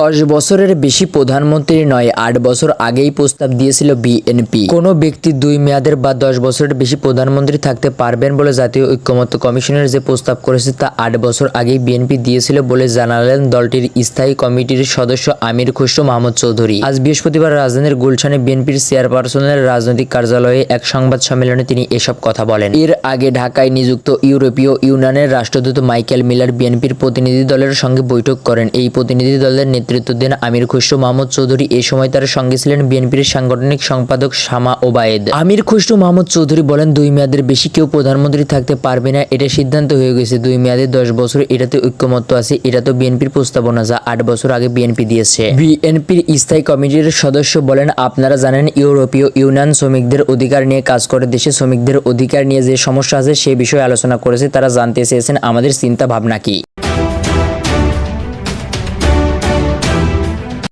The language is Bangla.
দশ বছরের বেশি প্রধানমন্ত্রী নয়, আট বছর আগেই প্রস্তাব দিয়েছিল বিএনপি। কোনো ব্যক্তি দুই মেয়াদের বা দশ বছরের বেশি প্রধানমন্ত্রী থাকতে পারবেন বলে জাতীয় ঐক্যমত্য কমিশনের যে প্রস্তাব করেছে তা আট বছর আগেই বিএনপি দিয়েছিল বলে জানালেন দলটির স্থায়ী কমিটির সদস্য আমির খুসরো মাহমুদ চৌধুরী। আজ বৃহস্পতিবার রাজধানীর গুলশানে বিএনপির চেয়ারপারসনের রাজনৈতিক কার্যালয়ে এক সংবাদ সম্মেলনে তিনি এসব কথা বলেন। এর আগে ঢাকায় নিযুক্ত ইউরোপীয় ইউনিয়নের রাষ্ট্রদূত মাইকেল মিলার বিএনপির প্রতিনিধি দলের সঙ্গে বৈঠক করেন। এই প্রতিনিধি দলের নেতৃত্ব দেন আমির খুসরো মাহমুদ চৌধুরী এই সময় তার সঙ্গে ছিলেন বিএনপির সাংগঠনিক সম্পাদক শামা ওবায়েদ। আমির খুসরো মাহমুদ চৌধুরী বলেন, দুই মেয়াদের বেশি কেউ প্রধানমন্ত্রী থাকতে পারবে না, এটা সিদ্ধান্ত হয়ে গেছে। দুই মেয়াদে দশ বছর, এটাতে ঐক্যমত্য আছে, এটা তো বিএনপির প্রস্তাবনা যা আট বছর আগে বিএনপি দিয়েছে। বিএনপির স্থায়ী কমিটির সদস্য বলেন, আপনারা জানেন, ইউরোপীয় ইউনিয়ন শ্রমিকদের অধিকার নিয়ে কাজ করে, দেশে শ্রমিকদের অধিকার নিয়ে যে সমস্যা আছে সে বিষয়ে আলোচনা করেছে, তারা জানতে চেয়েছেন আমাদের চিন্তা ভাবনা কি।